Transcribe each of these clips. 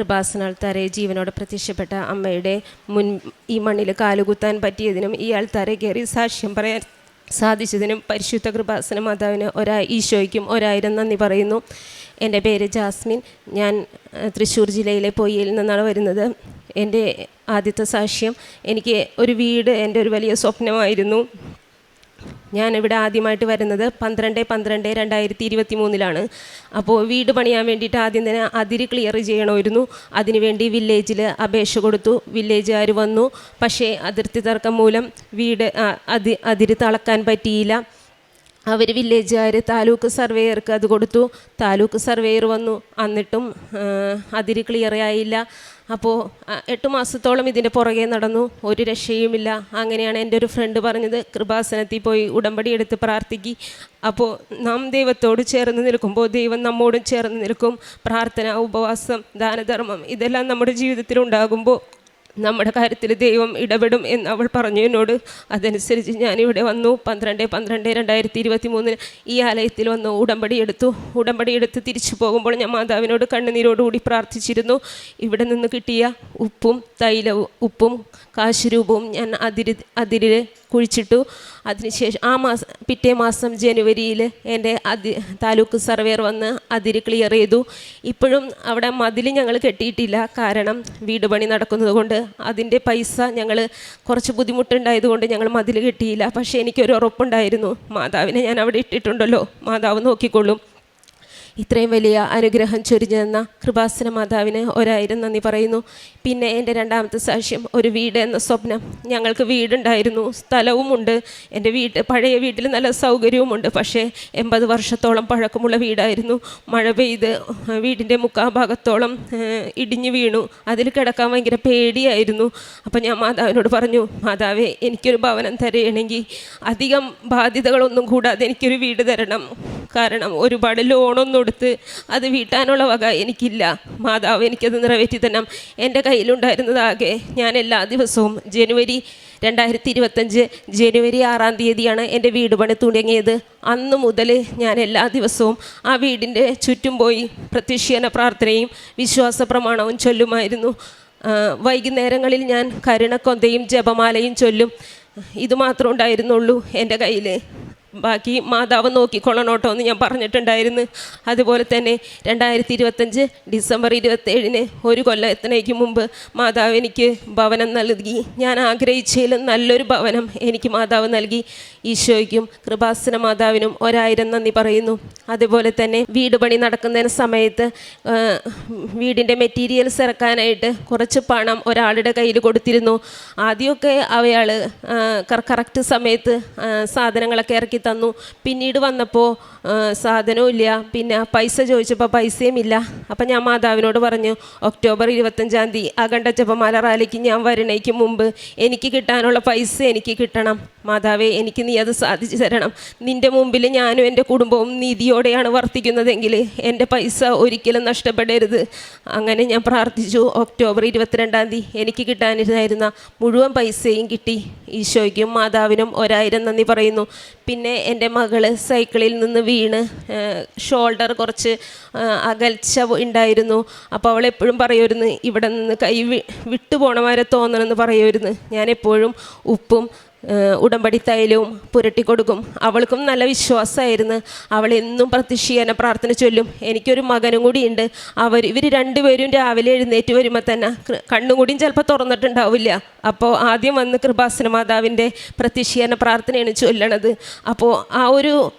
കൃപാസനാൾത്താരെ ജീവനോടെ പ്രത്യക്ഷപ്പെട്ട അമ്മയുടെ മുൻ ഈ മണ്ണിൽ കാലുകുത്താൻ പറ്റിയതിനും ഈ ആൾത്താരെ കയറി സാക്ഷ്യം പറയാൻ സാധിച്ചതിനും പരിശുദ്ധ കൃപാസന മാതാവിന് ഒരാ ഈശോയ്ക്കും ഒരായിരം നന്ദി പറയുന്നു. എന്റെ പേര് ജാസ്മിൻ. ഞാൻ തൃശ്ശൂർ ജില്ലയിലെ പൊയ്യയിൽ നിന്നാണ് വരുന്നത്. എന്റെ ആദ്യത്തെ സാക്ഷ്യം എനിക്ക് ഒരു വീട് എന്റെ ഒരു വലിയ സ്വപ്നമായിരുന്നു. ഞാൻ ഇവിടെ ആദ്യമായിട്ട് വരുന്നത് പന്ത്രണ്ട് പന്ത്രണ്ട് രണ്ടായിരത്തി ഇരുപത്തി മൂന്നിലാണ് അപ്പോൾ വീട് പണിയാൻ വേണ്ടിയിട്ട് ആദ്യം തന്നെ അതിര് ക്ലിയർ ചെയ്യണമായിരുന്നു. അതിനുവേണ്ടി വില്ലേജിൽ അപേക്ഷ കൊടുത്തു. വില്ലേജുകാർ വന്നു. പക്ഷേ അതിർത്തി തർക്കം മൂലം വീട് അതി അതിര് തളക്കാൻ പറ്റിയില്ല. അവർ വില്ലേജുകാർ താലൂക്ക് സർവേയർക്ക് അത് കൊടുത്തു. താലൂക്ക് സർവേയർ വന്നു. എന്നിട്ടും അതിര് ക്ലിയർ ആയില്ല. അപ്പോൾ എട്ട് മാസത്തോളം ഇതിന്റെ പുറകെ നടന്നു. ഒരു രക്ഷയുമില്ല. അങ്ങനെയാണ് എന്റെ ഒരു ഫ്രണ്ട് പറഞ്ഞത്. കൃപാസനത്തിൽ പോയി ഉടമ്പടി എടുത്ത് പ്രാർത്ഥിക്കി. അപ്പോൾ നാം ദൈവത്തോട് ചേർന്ന് നിൽക്കുമ്പോൾ ദൈവം നമ്മോടും ചേർന്ന് നിൽക്കും. പ്രാർത്ഥന ഉപവാസം ദാനധർമ്മം ഇതെല്ലാം നമ്മുടെ ജീവിതത്തിൽ ഉണ്ടാകുമ്പോൾ നമ്മുടെ കാര്യത്തിൽ ദൈവം ഇടപെടും എന്ന് അവൾ പറഞ്ഞു. എന്നോട് അതനുസരിച്ച് ഞാനിവിടെ വന്നു. പന്ത്രണ്ട് പന്ത്രണ്ട് രണ്ടായിരത്തി ഇരുപത്തി മൂന്നിന് ഈ ആലയത്തിൽ വന്നു. ഉടമ്പടി എടുത്തു. ഉടമ്പടി എടുത്ത് തിരിച്ചു പോകുമ്പോൾ ഞാൻ മാതാവിനോട് കണ്ണുനീരോടുകൂടി പ്രാർത്ഥിച്ചിരുന്നു. ഇവിടെ നിന്ന് കിട്ടിയ ഉപ്പും തൈലവും ഉപ്പും കാശുരൂപവും ഞാൻ അതിരി അതിരിൽ കുഴിച്ചിട്ടു. അതിനുശേഷം ആ മാസം പിറ്റേ മാസം ജനുവരിയിൽ എന്റെ അതി താലൂക്ക് സർവേർ വന്ന് അതിര് ക്ലിയർ ചെയ്തു. ഇപ്പോഴും അവിടെ മതിൽ ഞങ്ങൾ കെട്ടിയിട്ടില്ല. കാരണം വീട് പണി നടക്കുന്നത് കൊണ്ട് അതിന്റെ പൈസ ഞങ്ങൾ കുറച്ച് ബുദ്ധിമുട്ടുണ്ടായതുകൊണ്ട് ഞങ്ങൾ മതിൽ കെട്ടിയില്ല. പക്ഷേ എനിക്കൊരു ഉറപ്പുണ്ടായിരുന്നു. മാതാവിനെ ഞാൻ അവിടെ ഇട്ടിട്ടുണ്ടല്ലോ. മാതാവ് നോക്കിക്കൊള്ളും. ഇത്രയും വലിയ അനുഗ്രഹം ചൊരിഞ്ഞു തന്ന കൃപാസന മാതാവിന് ഒരായിരം നന്ദി പറയുന്നു. പിന്നെ എന്റെ രണ്ടാമത്തെ സാക്ഷ്യം ഒരു വീട് എന്ന സ്വപ്നം. ഞങ്ങൾക്ക് വീടുണ്ടായിരുന്നു സ്ഥലവുമുണ്ട്. എന്റെ വീട് പഴയ വീട്ടിൽ നല്ല സൗകര്യവുമുണ്ട്. പക്ഷേ എൺപത് വർഷത്തോളം പഴക്കമുള്ള വീടായിരുന്നു. മഴ പെയ്ത് വീടിന്റെ മുക്കാഭാഗത്തോളം ഭാഗത്തോളം ഇടിഞ്ഞു വീണു. അതിൽ കിടക്കാൻ ഭയങ്കര പേടിയായിരുന്നു. അപ്പം ഞാൻ മാതാവിനോട് പറഞ്ഞു മാതാവേ എനിക്കൊരു ഭവനം തരണമെങ്കിൽ അധികം ബാധ്യതകളൊന്നും കൂടാതെ എനിക്കൊരു വീട് തരണം. കാരണം ഒരുപാട് ലോണൊന്നും എടുത്ത് അത് വീട്ടാനുള്ള വക എനിക്കില്ല. മാതാവ് എനിക്കത് നിറവേറ്റി തരണം എന്റെ കയ്യിലുണ്ടായിരുന്നതാകെ ഞാൻ എല്ലാ ദിവസവും ജനുവരി രണ്ടായിരത്തി ഇരുപത്തഞ്ച് ജനുവരി ആറാം തീയതിയാണ് എന്റെ വീട് പണി തുടങ്ങിയത്. അന്ന് മുതൽ ഞാൻ എല്ലാ ദിവസവും ആ വീടിന്റെ ചുറ്റും പോയി പ്രത്യക്ഷീന പ്രാർത്ഥനയും വിശ്വാസ പ്രമാണവും ചൊല്ലുമായിരുന്നു. വൈകുന്നേരങ്ങളിൽ ഞാൻ കരുണക്കൊന്തയും ജപമാലയും ചൊല്ലും. ഇത് ഉണ്ടായിരുന്നുള്ളൂ എന്റെ കയ്യിൽ ബാക്കി മാതാവ് നോക്കിക്കൊള്ളണോട്ടോ എന്ന് ഞാൻ പറഞ്ഞിട്ടുണ്ടായിരുന്നു. അതുപോലെ തന്നെ രണ്ടായിരത്തി ഇരുപത്തഞ്ച് ഡിസംബർ ഇരുപത്തേഴിന് ഒരു കൊല്ലത്തിനേക്ക് മുമ്പ് മാതാവ് എനിക്ക് ഭവനം നൽകി. ഞാൻ ആഗ്രഹിച്ചതിലും നല്ലൊരു ഭവനം എനിക്ക് മാതാവ് നൽകി. ഈശോയ്ക്കും കൃപാസന മാതാവിനും ഒരായിരം നന്ദി പറയുന്നു. അതുപോലെ തന്നെ വീട് പണി നടക്കുന്നതിന് സമയത്ത് വീടിന്റെ മെറ്റീരിയൽസ് ഇറക്കാനായിട്ട് കുറച്ച് പണം ഒരാളുടെ കയ്യിൽ കൊടുത്തിരുന്നു. ആദ്യമൊക്കെ അവയാൾ കറക്റ്റ് സമയത്ത് സാധനങ്ങളൊക്കെ ഇറക്കി തന്നു. പിന്നീട് വന്നപ്പോൾ സാധനവും ഇല്ല. പിന്നെ പൈസ ചോദിച്ചപ്പോൾ പൈസയും ഇല്ല. അപ്പം ഞാൻ മാതാവിനോട് പറഞ്ഞു ഒക്ടോബർ ഇരുപത്തഞ്ചാം തീയതി അഖണ്ഡ റാലിക്ക് ഞാൻ വരണേക്ക് മുമ്പ് എനിക്ക് കിട്ടാനുള്ള പൈസ എനിക്ക് കിട്ടണം. മാതാവേ എനിക്ക് നീ അത് സാധിച്ചു തരണം. നിന്റെ മുമ്പിൽ ഞാനും എന്റെ കുടുംബവും നീതിയോടെയാണ് വർത്തിക്കുന്നതെങ്കിൽ എന്റെ പൈസ ഒരിക്കലും നഷ്ടപ്പെടരുത്. അങ്ങനെ ഞാൻ പ്രാർത്ഥിച്ചു. ഒക്ടോബർ ഇരുപത്തിരണ്ടാം തീയതി എനിക്ക് കിട്ടാനിരുന്നായിരുന്ന മുഴുവൻ പൈസയും കിട്ടി. ഈശോയ്ക്കും മാതാവിനും ഒരായിരം നന്ദി പറയുന്നു. പിന്നെ എന്റെ മകൾ സൈക്കിളിൽ നിന്ന് വീണ് ഷോൾഡർ കുറച്ച് അകൽച്ച ഉണ്ടായിരുന്നു. അപ്പോൾ അവൾ എപ്പോഴും പറയുമായിരുന്നു ഇവിടെ നിന്ന് കൈ വിട്ടുപോണമാരെ തോന്നണമെന്ന് പറയുമായിരുന്നു. ഞാൻ എപ്പോഴും ഉപ്പും ഉടമ്പടി തൈലവും പുരട്ടി കൊടുക്കും അവൾക്കും നല്ല വിശ്വാസമായിരുന്നു. അവൾ എന്നും പ്രത്യക്ഷീകരണ പ്രാർത്ഥന ചൊല്ലും. എനിക്കൊരു മകനും കൂടി ഉണ്ട്. അവർ ഇവർ രണ്ടുപേരും രാവിലെ എഴുന്നേറ്റ് വരുമ്പോൾ തന്നെ കണ്ണും കൂടിയും ചിലപ്പോൾ തുറന്നിട്ടുണ്ടാവില്ല. അപ്പോൾ ആദ്യം വന്ന് കൃപാസന മാതാവിന്റെ പ്രത്യക്ഷീകരണ പ്രാർത്ഥനയാണ് ചൊല്ലണത്. അപ്പോൾ ആ ഒരു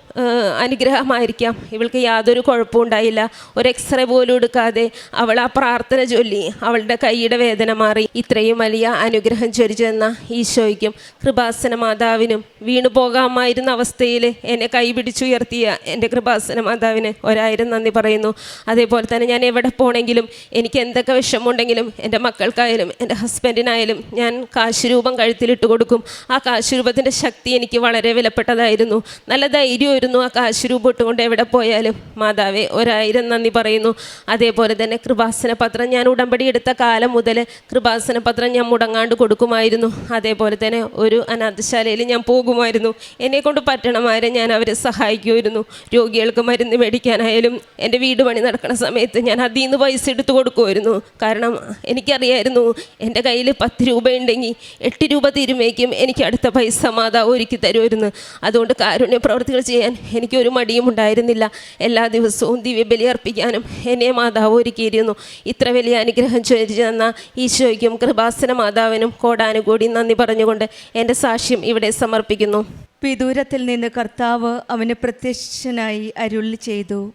അനുഗ്രഹമായിരിക്കാം. ഇവൾക്ക് യാതൊരു കുഴപ്പവും ഉണ്ടായില്ല. ഒരു എക്സ്റേ പോലും എടുക്കാതെ അവൾ ആ പ്രാർത്ഥന ചൊല്ലി. അവളുടെ കൈയുടെ വേദന മാറി. ഇത്രയും വലിയ അനുഗ്രഹം ചൊരിച്ചെന്ന ഈശോയ്ക്കും കൃപാസന മാതാവിനും വീണു പോകാമായിരുന്ന അവസ്ഥയിൽ എന്നെ കൈ പിടിച്ചുയർത്തിയ എന്റെ കൃപാസന മാതാവിന് ഒരായിരം നന്ദി പറയുന്നു. അതേപോലെ തന്നെ ഞാൻ എവിടെ പോണെങ്കിലും എനിക്ക് എന്തൊക്കെ വിഷമമുണ്ടെങ്കിലും എന്റെ മക്കൾക്കായാലും എന്റെ ഹസ്ബൻഡിനായാലും ഞാൻ കാശുരൂപം കഴുത്തിലിട്ട് കൊടുക്കും. ആ കാശുരൂപത്തിന്റെ ശക്തി എനിക്ക് വളരെ വിലപ്പെട്ടതായിരുന്നു. നല്ല ധൈര്യമായിരുന്നു പോരുന്നു ആ കാശ് രൂപ ഇട്ടുകൊണ്ട് എവിടെ പോയാലും. മാതാവേ ഒരായിരം നന്ദി പറയുന്നു. അതേപോലെ തന്നെ കൃപാസന പത്രം ഞാൻ ഉടമ്പടി എടുത്ത കാലം മുതൽ കൃപാസന പത്രം ഞാൻ മുടങ്ങാണ്ട് കൊടുക്കുമായിരുന്നു. അതേപോലെ തന്നെ ഒരു അനാഥശാലയിൽ ഞാൻ പോകുമായിരുന്നു. എന്നെ കൊണ്ട് പറ്റണമാരെ ഞാൻ അവരെ സഹായിക്കുമായിരുന്നു. രോഗികൾക്ക് മരുന്ന് മേടിക്കാനായാലും എന്റെ വീട് പണി നടക്കുന്ന സമയത്ത് ഞാൻ അതിൽ നിന്ന് പൈസ എടുത്ത് കൊടുക്കുമായിരുന്നു. കാരണം എനിക്കറിയായിരുന്നു എന്റെ കയ്യിൽ പത്ത് രൂപ ഉണ്ടെങ്കിൽ എട്ട് രൂപ തിരുമേക്കും എനിക്ക് അടുത്ത പൈസ മാതാവ് ഒരുക്കി തരുമായിരുന്നു. അതുകൊണ്ട് കാരുണ്യ പ്രവർത്തികൾ ചെയ്യാൻ എനിക്കൊരു മടിയും ഉണ്ടായിരുന്നില്ല. എല്ലാ ദിവസവും ദിവ്യബലി അർപ്പിക്കാനും എന്നെ മാതാവ് ഒരുക്കിയിരുന്നു. ഇത്ര വലിയ അനുഗ്രഹം ചോദിച്ചു തന്ന ഈശോയ്ക്കും കൃപാസന മാതാവിനും കോടാനുകൂടി നന്ദി പറഞ്ഞുകൊണ്ട് എന്റെ സാക്ഷ്യം ഇവിടെ സമർപ്പിക്കുന്നു. വിദൂരത്തിൽ നിന്ന് കർത്താവ് അവന് പ്രത്യക്ഷനായി അരുളി ചെയ്തു.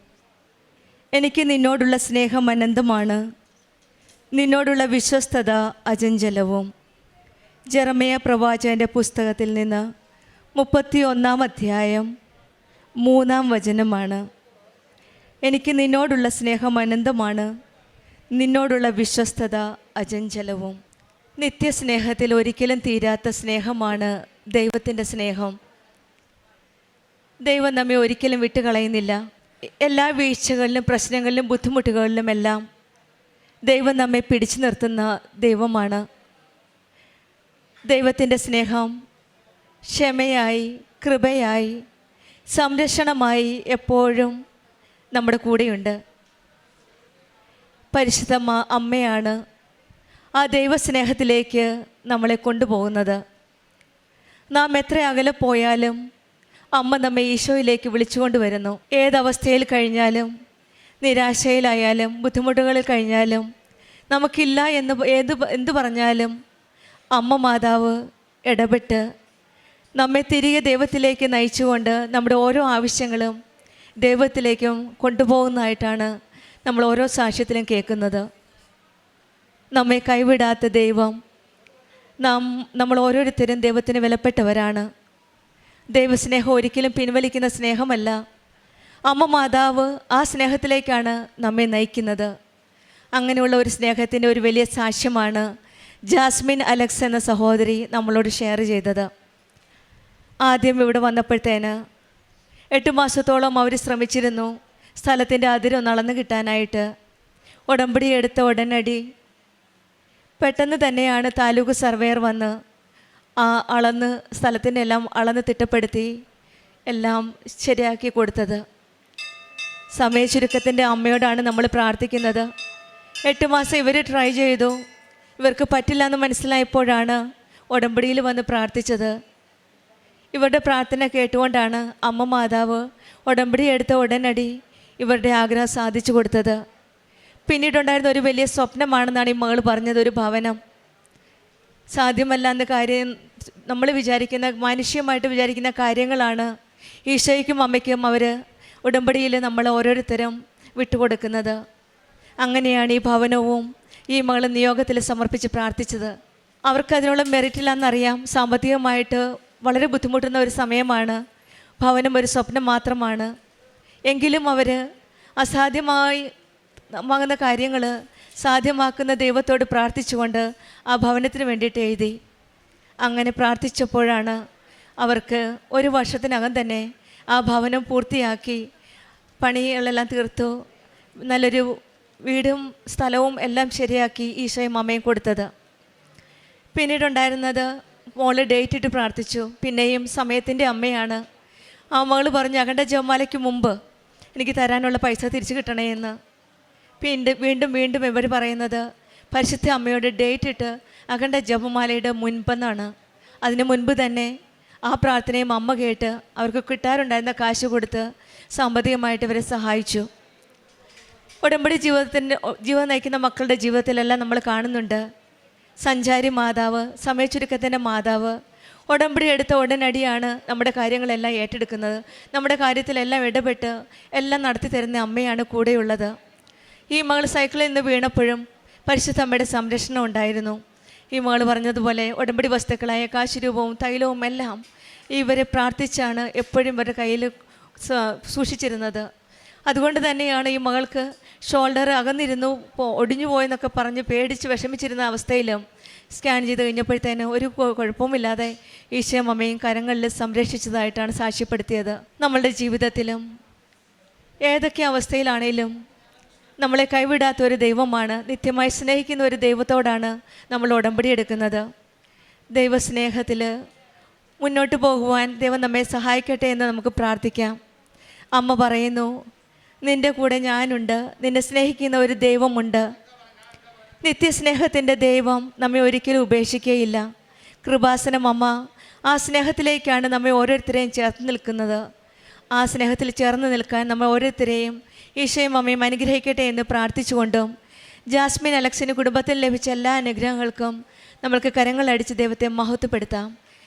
എനിക്ക് നിന്നോടുള്ള സ്നേഹം അനന്തമാണ്. നിന്നോടുള്ള വിശ്വസ്തത അജഞ്ചലവും ജെറമയ പ്രവാചകന്റെ പുസ്തകത്തിൽ നിന്ന് മുപ്പത്തി ഒന്നാം അധ്യായം മൂന്നാം വചനമാണ്. എനിക്ക് നിന്നോടുള്ള സ്നേഹം അനന്തമാണ്. നിന്നോടുള്ള വിശ്വസ്തത അജഞ്ചലവും നിത്യസ്നേഹത്തിൽ ഒരിക്കലും തീരാത്ത സ്നേഹമാണ് ദൈവത്തിന്റെ സ്നേഹം. ദൈവം നമ്മെ ഒരിക്കലും വിട്ടുകളയുന്നില്ല. എല്ലാ വീഴ്ചകളിലും പ്രശ്നങ്ങളിലും ബുദ്ധിമുട്ടുകളിലും എല്ലാം ദൈവം നമ്മെ പിടിച്ചു നിർത്തുന്ന ദൈവമാണ്. ദൈവത്തിന്റെ സ്നേഹം ക്ഷമയായി കൃപയായി സംരക്ഷണമായി എപ്പോഴും നമ്മുടെ കൂടെയുണ്ട്. പരിശുദ്ധമ്മ അമ്മയാണ് ആ ദൈവസ്നേഹത്തിലേക്ക് നമ്മളെ കൊണ്ടുപോകുന്നത്. നാം എത്ര അകലെ പോയാലും അമ്മ നമ്മെ ഈശോയിലേക്ക് വിളിച്ചുകൊണ്ട് വരുന്നു. ഏതവസ്ഥയിൽ കഴിഞ്ഞാലും നിരാശയിലായാലും ബുദ്ധിമുട്ടുകളിൽ കഴിഞ്ഞാലും നമുക്കില്ല എന്ന് ഏത് എന്ത് പറഞ്ഞാലും അമ്മ മാതാവ് ഇടപെട്ട് നമ്മെ തിരികെ ദൈവത്തിലേക്ക് നയിച്ചുകൊണ്ട് നമ്മുടെ ഓരോ ആവശ്യങ്ങളും ദൈവത്തിലേക്കും കൊണ്ടുപോകുന്നതായിട്ടാണ് നമ്മൾ ഓരോ സാക്ഷ്യത്തിലും കേൾക്കുന്നത്. നമ്മെ കൈവിടാത്ത ദൈവം നാം നമ്മൾ ഓരോരുത്തരും ദൈവത്തിന് വിലപ്പെട്ടവരാണ്. ദൈവസ്നേഹം ഒരിക്കലും പിൻവലിക്കുന്ന സ്നേഹമല്ല. അമ്മ മാതാവ് ആ സ്നേഹത്തിലേക്കാണ് നമ്മെ നയിക്കുന്നത്. അങ്ങനെയുള്ള ഒരു സ്നേഹത്തിന്റെ ഒരു വലിയ സാക്ഷ്യമാണ് ജാസ്മിൻ അലക്സ് എന്ന സഹോദരി നമ്മളോട് ഷെയർ ചെയ്തത്. ആദ്യം ഇവിടെ വന്നപ്പോഴത്തേന് എട്ട് മാസത്തോളം അവർ ശ്രമിച്ചിരുന്നു. സ്ഥലത്തിന്റെ അതിരൊന്ന് അളന്ന് കിട്ടാനായിട്ട്. ഉടമ്പടി എടുത്ത ഉടനടി പെട്ടെന്ന് തന്നെയാണ് താലൂക്ക് സർവേയർ വന്ന് ആ അളന്ന് സ്ഥലത്തിന്റെ എല്ലാം അളന്ന് തിട്ടപ്പെടുത്തി എല്ലാം ശരിയാക്കി കൊടുത്തത്. സമയ ചുരുക്കത്തിന്റെ അമ്മയോടാണ് നമ്മൾ പ്രാർത്ഥിക്കുന്നത്. എട്ട് മാസം ഇവർ ട്രൈ ചെയ്തു. ഇവർക്ക് പറ്റില്ല എന്ന് മനസ്സിലായപ്പോഴാണ് ഉടമ്പടിയിൽ വന്ന് പ്രാർത്ഥിച്ചത്. ഇവരുടെ പ്രാർത്ഥന കേട്ടുകൊണ്ടാണ് അമ്മ മാതാവ് ഉടമ്പടി എടുത്ത ഉടനടി ഇവരുടെ ആഗ്രഹം സാധിച്ചു കൊടുത്തത്. പിന്നീടുണ്ടായിരുന്ന ഒരു വലിയ സ്വപ്നമാണെന്നാണ് ഈ മകൾ പറഞ്ഞത് ഒരു ഭവനം. സാധ്യമല്ല എന്ന കാര്യം നമ്മൾ വിചാരിക്കുന്ന മാനുഷ്യമായിട്ട് വിചാരിക്കുന്ന കാര്യങ്ങളാണ് ഈശോയ്ക്കും അമ്മയ്ക്കും അവർ ഉടമ്പടിയിൽ നമ്മൾ ഓരോരുത്തരും വിട്ടുകൊടുക്കുന്നത്. അങ്ങനെയാണ് ഈ ഭവനവും ഈ മകൾ നിയോഗത്തിൽ സമർപ്പിച്ച് പ്രാർത്ഥിച്ചത്. അവർക്ക് അതിനുള്ള മെറിറ്റില്ലാന്നറിയാം സാമ്പത്തികമായിട്ട് വളരെ ബുദ്ധിമുട്ടുന്ന ഒരു സമയമാണ്. ഭവനം ഒരു സ്വപ്നം മാത്രമാണ്. എങ്കിലും അവർ അസാധ്യമായി വാങ്ങുന്ന കാര്യങ്ങൾ സാധ്യമാക്കുന്ന ദൈവത്തോട് പ്രാർത്ഥിച്ചുകൊണ്ട് ആ ഭവനത്തിന് വേണ്ടിയിട്ട് എഴുതി. അങ്ങനെ പ്രാർത്ഥിച്ചപ്പോഴാണ് അവർക്ക് ഒരു വർഷത്തിനകം തന്നെ ആ ഭവനം പൂർത്തിയാക്കി പണികളെല്ലാം തീർത്തു. നല്ലൊരു വീടും സ്ഥലവും എല്ലാം ശരിയാക്കി ഈശോയും അമ്മയും കൊടുത്തത്. പിന്നീടുണ്ടായിരുന്നത് മോൾ ഡേറ്റ് ഇട്ട് പ്രാർത്ഥിച്ചു. പിന്നെയും സമയത്തിന്റെ അമ്മയാണ്. ആ മകൾ പറഞ്ഞു അകണ്ട ജമാലയ്ക്ക് മുമ്പ് എനിക്ക് തരാനുള്ള പൈസ തിരിച്ചു കിട്ടണേ എന്ന്. പിന്നെ വീണ്ടും വീണ്ടും ഇവർ പറയുന്നത് പരിശുദ്ധ അമ്മയോട് ഡേറ്റ് ഇട്ട് അകണ്ട ജപമാലയുടെ മുൻപെന്നാണ്. അതിന് മുൻപ് തന്നെ ആ പ്രാർത്ഥനയും അമ്മ കേട്ട് അവർക്ക് കിട്ടാറുണ്ടായിരുന്ന കാശ് കൊടുത്ത് സാമ്പത്തികമായിട്ട് ഇവരെ സഹായിച്ചു. ഉടമ്പടി ജീവിതത്തിന്റെ ജീവിതം നയിക്കുന്ന മക്കളുടെ ജീവിതത്തിലെല്ലാം നമ്മൾ കാണുന്നുണ്ട്. സഞ്ചാരി മാതാവ് സമയച്ചുരുക്കത്തിന്റെ മാതാവ് ഉടമ്പടി എടുത്ത ഉടനടിയാണ് നമ്മുടെ കാര്യങ്ങളെല്ലാം ഏറ്റെടുക്കുന്നത്. നമ്മുടെ കാര്യത്തിലെല്ലാം ഇടപെട്ട് എല്ലാം നടത്തി തരുന്ന അമ്മയാണ് കൂടെയുള്ളത്. ഈ മകൾ സൈക്കിളിൽ നിന്ന് വീണപ്പോഴും പരിശുദ്ധ അമ്മയുടെ സംരക്ഷണം ഉണ്ടായിരുന്നു. ഈ മകൾ പറഞ്ഞതുപോലെ ഉടമ്പടി വസ്തുക്കളായ കാശുരൂപവും തൈലവും എല്ലാം ഇവരെ പ്രാർത്ഥിച്ചാണ് എപ്പോഴും ഇവരുടെ കയ്യിൽ സൂക്ഷിച്ചിരുന്നത്. അതുകൊണ്ട് തന്നെയാണ് ഈ മകൾക്ക് ഷോൾഡർ അകന്നിരുന്നു ഒടിഞ്ഞു പോയെന്നൊക്കെ പറഞ്ഞ് പേടിച്ച് വിഷമിച്ചിരുന്ന അവസ്ഥയിലും സ്കാൻ ചെയ്ത് കഴിഞ്ഞപ്പോഴത്തേന് ഒരു കുഴപ്പവുമില്ലാതെ ഈശോയും അമ്മയും കരങ്ങളിൽ സംരക്ഷിച്ചതായിട്ടാണ് സാക്ഷ്യപ്പെടുത്തിയത്. നമ്മളുടെ ജീവിതത്തിലും ഏതൊക്കെ അവസ്ഥയിലാണേലും നമ്മളെ കൈവിടാത്ത ഒരു ദൈവമാണ് നിത്യമായി സ്നേഹിക്കുന്ന ഒരു ദൈവത്തോടാണ് നമ്മൾ ഉടമ്പടി എടുക്കുന്നത്. ദൈവസ്നേഹത്തിൽ മുന്നോട്ട് പോകുവാൻ ദൈവം നമ്മെ സഹായിക്കട്ടെ എന്ന് നമുക്ക് പ്രാർത്ഥിക്കാം. അമ്മ പറയുന്നു നിന്റെ കൂടെ ഞാനുണ്ട്. നിന്നെ സ്നേഹിക്കുന്ന ഒരു ദൈവമുണ്ട്. നിത്യസ്നേഹത്തിന്റെ ദൈവം നമ്മെ ഒരിക്കലും ഉപേക്ഷിക്കുകയില്ല കൃപാസനം അമ്മ ആ സ്നേഹത്തിലേക്കാണ് നമ്മെ ഓരോരുത്തരെയും ചേർത്ത് നിൽക്കുന്നത്. ആ സ്നേഹത്തിൽ ചേർന്ന് നിൽക്കാൻ നമ്മൾ ഓരോരുത്തരെയും ഈശോയും അമ്മയും അനുഗ്രഹിക്കട്ടെ എന്ന് പ്രാർത്ഥിച്ചുകൊണ്ടും ജാസ്മിൻ അലക്സിന് കുടുംബത്തിൽ ലഭിച്ച എല്ലാ അനുഗ്രഹങ്ങൾക്കും നമ്മൾക്ക് കരങ്ങളടിച്ച് ദൈവത്തെ മഹത്വപ്പെടുത്താം.